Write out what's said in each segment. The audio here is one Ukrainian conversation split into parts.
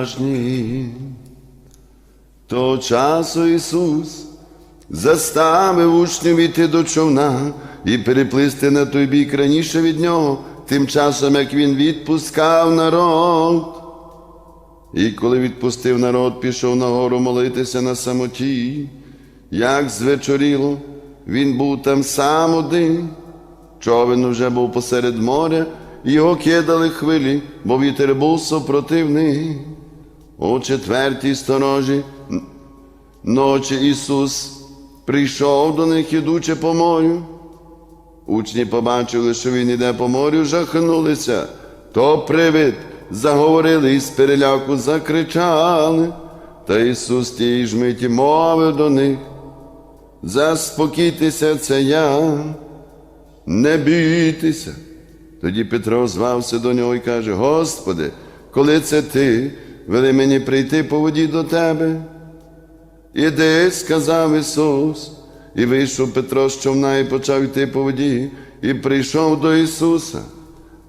уважні. Того часу Ісус заставив учнів іти до човна і переплисти на той бік раніше від нього, тим часом, як він відпускав народ. І коли відпустив народ, пішов на гору молитися на самоті. Як звечоріло, він був там сам один. Човен уже був посеред моря, його кидали хвилі, бо вітер був супротивний. У четвертій сторожі ночі Ісус прийшов до них, ідучи по морю. Учні побачили, що він іде по морю, жахнулися. То привид, заговорили і з переляку закричали. Та Ісус тієї ж миті мовив до них. Заспокійтеся, це я, не бійтеся. Тоді Петро звався до нього і каже: Господи, коли це ти, вели мені прийти по воді до тебе. Іди, сказав Ісус, і вийшов Петро з човна і почав йти по воді, і прийшов до Ісуса.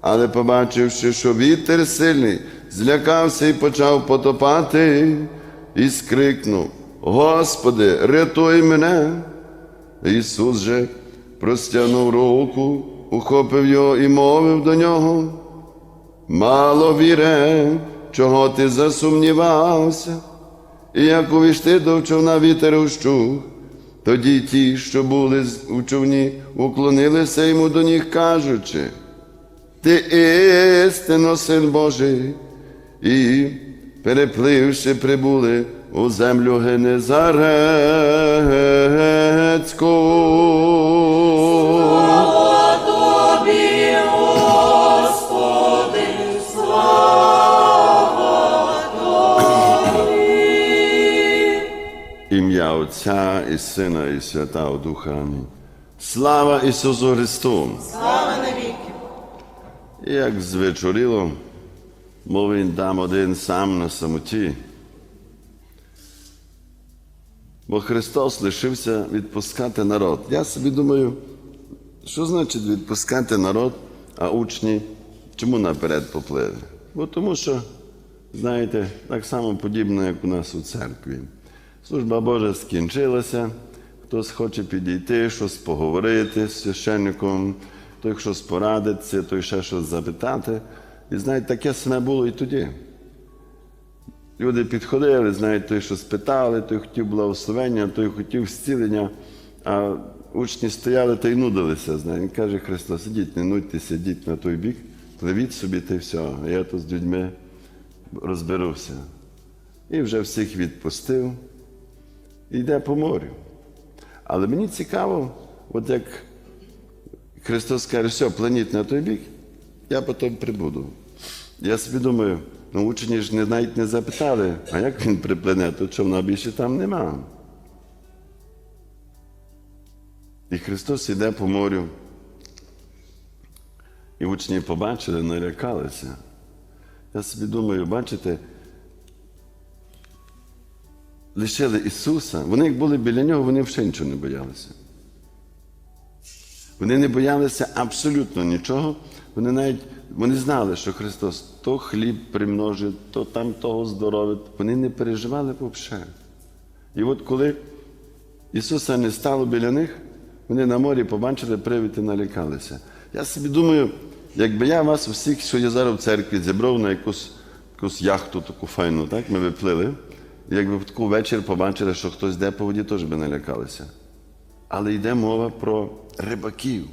Але, побачивши, що вітер сильний, злякався і почав потопати, і скрикнув: Господи, рятуй мене. Ісус же простягнув руку, ухопив його і мовив до нього. Мало віре, чого ти засумнівався, і як увійшти до човна вітер ущух, тоді ті, що були у човні, уклонилися йому до них, кажучи, ти істинно син Божий, і, перепливши, прибули у землю Генезарецьку. Ім'я Отця і Сина, і Святого Духа. Амінь. Слава Ісусу Христу! Слава навіки. І Як звечоріло, мов він там один сам на самоті. Бо Христос лишився відпускати народ. Я собі думаю, що значить відпускати народ, а учні чому наперед поплили? Бо тому що, знаєте, так само подібно, як у нас у церкві. Служба Божа скінчилася, хтось хоче підійти, щось поговорити з священником, той щось порадиться, той ще щось запитати. І знаєте, таке саме було і тоді. Люди підходили, знаєте, той, що спитали, той хотів благословення, той хотів зцілення, а учні стояли та й нудилися. Знаєте. Він каже Христос, ідіть, не нудьте, сидіть на той бік, пливіть собі та й все. Я тут з людьми розберуся. І вже всіх відпустив йде по морю. Але мені цікаво, от як Христос каже, все, планіть на той бік, я потім прибуду. Я собі думаю, ну учені ж навіть не запитали, а як він приплине, то човна більше там нема. І Христос іде по морю. І учні побачили, налякалися. Я собі думаю, бачите, лишили Ісуса, вони як були біля нього, вони взагалі нічого не боялися. Вони не боялися абсолютно нічого. Вони навіть вони знали, що Христос то хліб примножить, то там того здоровить. Вони не переживали взагалі. І от коли Ісуса не стало біля них, вони на морі побачили привід і налякалися. Я собі думаю, якби я вас усіх, що я зараз в церкві, зібрав на якусь, якусь яхту таку файну, так, ми виплили, якби в таку вечір побачили, що хтось йде по воді, теж би налякалися. Але йде мова про рибаків.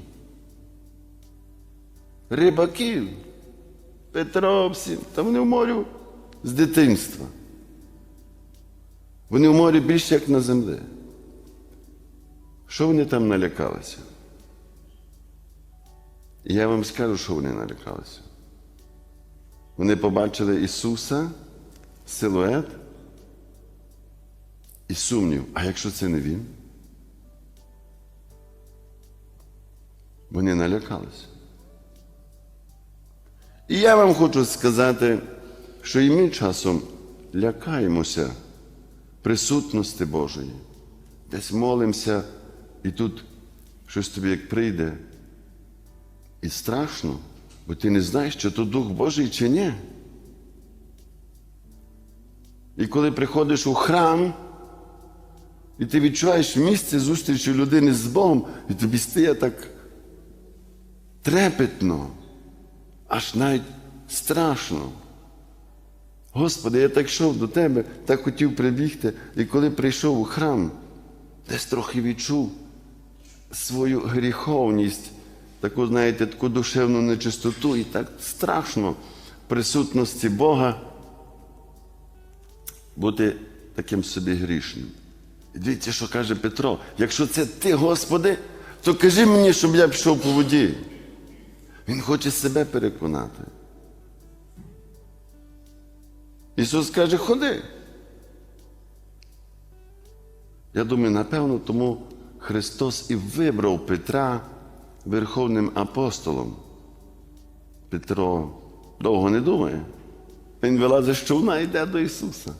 Рибаків. Петро, всі, та вони в морю з дитинства. Вони в морі більше, як на землі. Що вони там налякалися? Я вам скажу, що вони налякалися. Вони побачили Ісуса, силует і сумнів. А якщо це не Він? Вони налякалися. І я вам хочу сказати, що і ми часом лякаємося присутності Божої. Десь молимося, і тут щось тобі як прийде. І страшно, бо ти не знаєш, чи то Дух Божий, чи ні. І коли приходиш у храм, і ти відчуваєш місце зустрічі людини з Богом, і тобі стає так трепетно, аж навіть страшно. Господи, я так йшов до Тебе, так хотів прибігти, і коли прийшов у храм, десь трохи відчув свою гріховність, таку, знаєте, таку душевну нечистоту, і так страшно в присутності Бога бути таким собі грішним. Дивіться, що каже Петро: якщо це ти, Господи, то кажи мені, щоб я пішов по воді. Він хоче себе переконати. Ісус каже, ходи. Я думаю, напевно, тому Христос і вибрав Петра верховним апостолом. Петро довго не думає. Він вилазить човна і йде до Ісуса.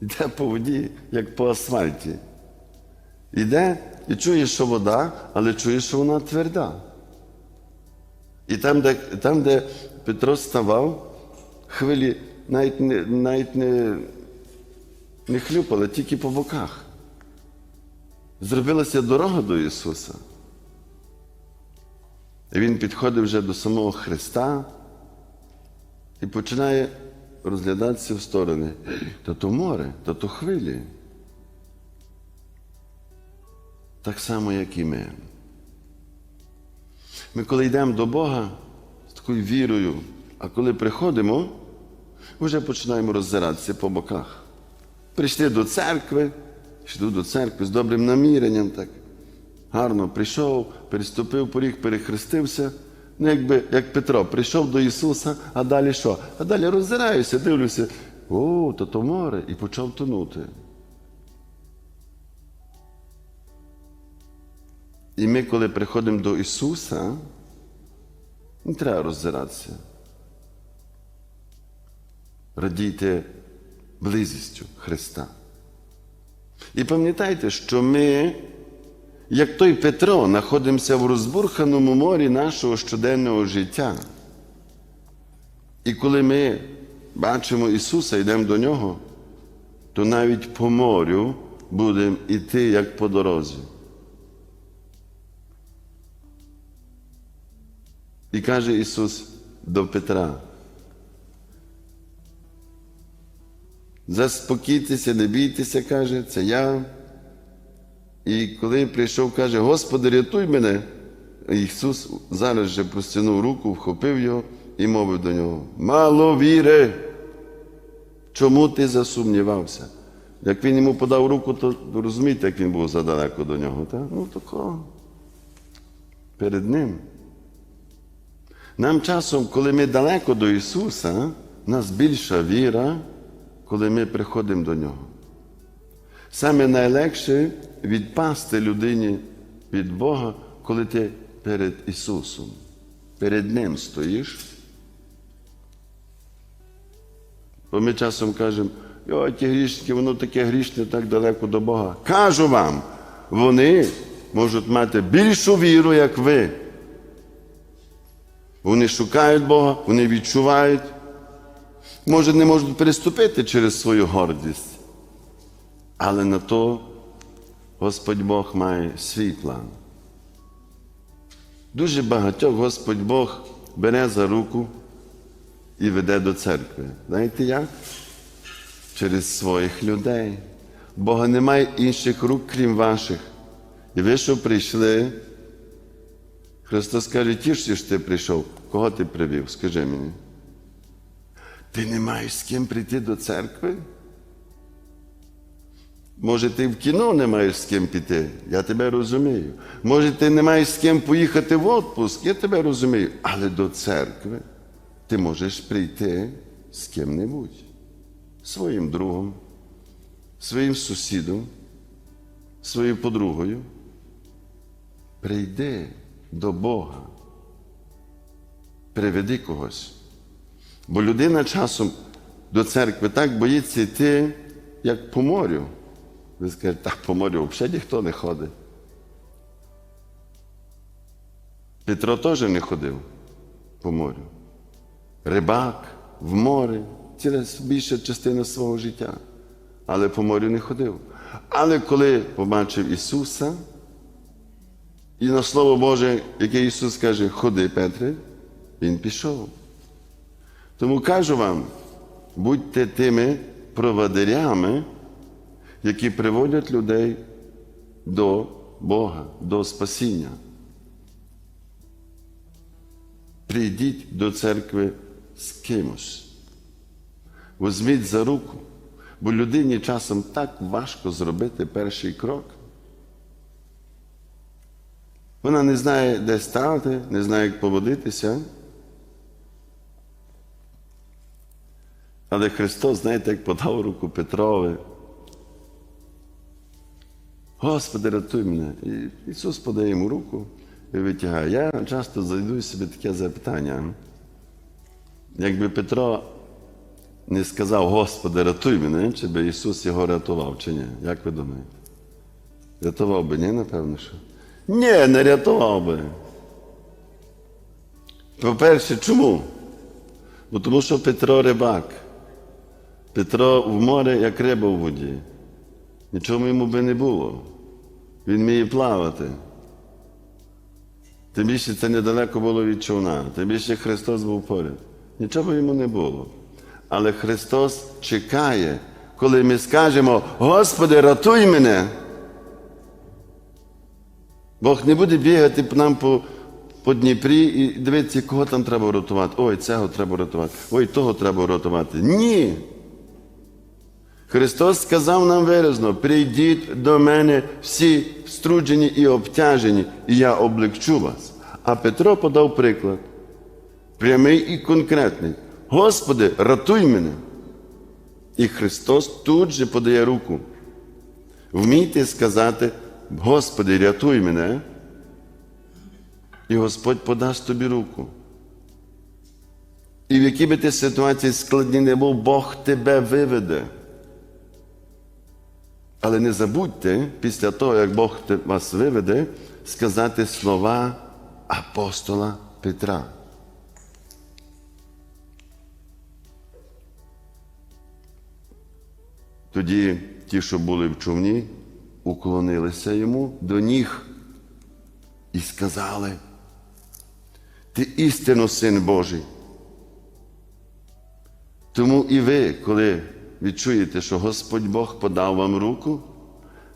Йде по воді, як по асфальті. Йде і чує, що вода, але чує, що вона тверда. І там, де, там, де Петро ставав, хвилі навіть не, навіть не, не хлюпали, тільки по боках. Зробилася дорога до Ісуса. І Він підходить вже до самого Христа і починає розглядатися в сторони. Та то море, та то хвилі. Так само, як і ми. Ми, коли йдемо до Бога з такою вірою, а коли приходимо, вже починаємо роззиратися по боках. Прийшли до церкви, йшли до церкви з добрим наміренням, так гарно прийшов, переступив поріг, перехрестився. Ну, якби як Петро прийшов до Ісуса, а далі що? А далі роззираюся, дивлюся, о, то то море, і почав тонути. І ми, коли приходимо до Ісуса, не треба роззиратися. Радійте близістю Христа. І пам'ятайте, що ми, як той Петро, знаходимося в розбурханому морі нашого щоденного життя. І коли ми бачимо Ісуса, йдемо до Нього, то навіть по морю будемо йти як по дорозі. І каже Ісус до Петра. Заспокійтеся, не бійтеся, каже, це я. І коли прийшов, каже, Господи, рятуй мене. Ісус зараз же простягнув руку, вхопив його і мовив до нього: Мало віри, чому ти засумнівався? Як він йому подав руку, то розумієте, як він був задалеко до нього. Так? Ну, тако. Перед ним. Нам часом, коли ми далеко до Ісуса, нас більша віра, коли ми приходимо до Нього. Саме найлегше відпасти людині від Бога, коли ти перед Ісусом, перед Ним стоїш. Бо ми часом кажемо, о, ті грішники, воно таке грішне так далеко до Бога. Кажу вам, вони можуть мати більшу віру, як ви. Вони шукають Бога, вони відчувають. Може, не можуть переступити через свою гордість. Але на то Господь Бог має свій план. Дуже багатьох Господь Бог бере за руку і веде до церкви. Знаєте як? Через своїх людей. Бога немає інших рук, крім ваших. І ви, що прийшли, Христос каже, тішся, що ти прийшов. Кого ти привів? Скажи мені. Ти не маєш з ким прийти до церкви? Може, ти в кіно не маєш з ким піти, я тебе розумію. Може, ти не маєш з ким поїхати в відпуск, я тебе розумію. Але до церкви ти можеш прийти з ким-небудь, своїм другом, своїм сусідом, своєю подругою. Прийди до Бога. Приведи когось. Бо людина часом до церкви так боїться йти, як по морю. Ви скажете, так по морю взагалі ніхто не ходить. Петро теж не ходив по морю. Рибак в море, ціла більша частина свого життя. але по морю не ходив. Але коли побачив Ісуса, і на Слово Боже, яке Ісус каже, ходи, Петре, Він пішов. Тому кажу вам, будьте тими проводирями, які приводять людей до Бога, до спасіння. Прийдіть до церкви з кимось. Возьміть за руку, бо людині часом так важко зробити перший крок. Вона не знає, де стати, не знає, як поводитися. Але Христос, знаєте, як подав руку Петрові. Господи, рятуй мене. І Ісус подає йому руку і витягає. Я часто зайду собі таке запитання. Якби Петро не сказав, Господи, рятуй мене, чи би Ісус його рятував, чи ні? Як ви думаєте? Рятував би, ні, напевно, що? Ні, не рятував би. По-перше, чому? Бо тому що Петро рибак. Петро в море, як риба в воді. Нічого йому би не було. Він вміє плавати. Тим більше це недалеко було від човна, тим більше Христос був поряд. Нічого йому не було. Але Христос чекає, коли ми скажемо, Господи, рятуй мене. Бог не буде бігати нам по, по Дніпрі і дивитися, кого там треба рятувати. Ой, цього треба рятувати, ой, того треба рятувати. Ні. Христос сказав нам виразно: прийдіть до мене всі струджені і обтяжені, і я облегчу вас. А Петро подав приклад, прямий і конкретний. Господи, рятуй мене. І Христос тут же подає руку. Вмійте сказати, Господи, рятуй мене, і Господь подасть тобі руку. І в якій би ти ситуації складні не був, Бог тебе виведе. Але не забудьте, після того, як Бог вас виведе, сказати слова апостола Петра. Тоді ті, що були в човні, уклонилися йому до ніг і сказали: Ти істинно син Божий. Тому і ви, коли відчуєте, що Господь Бог подав вам руку,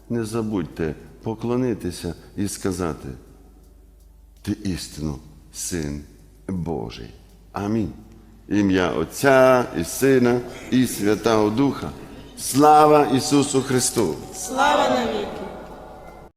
не забудьте поклонитися і сказати, ти істину, син Божий. Амінь. Ім'я Отця і Сина і Святого Духа. Слава Ісусу Христу! Слава навіки.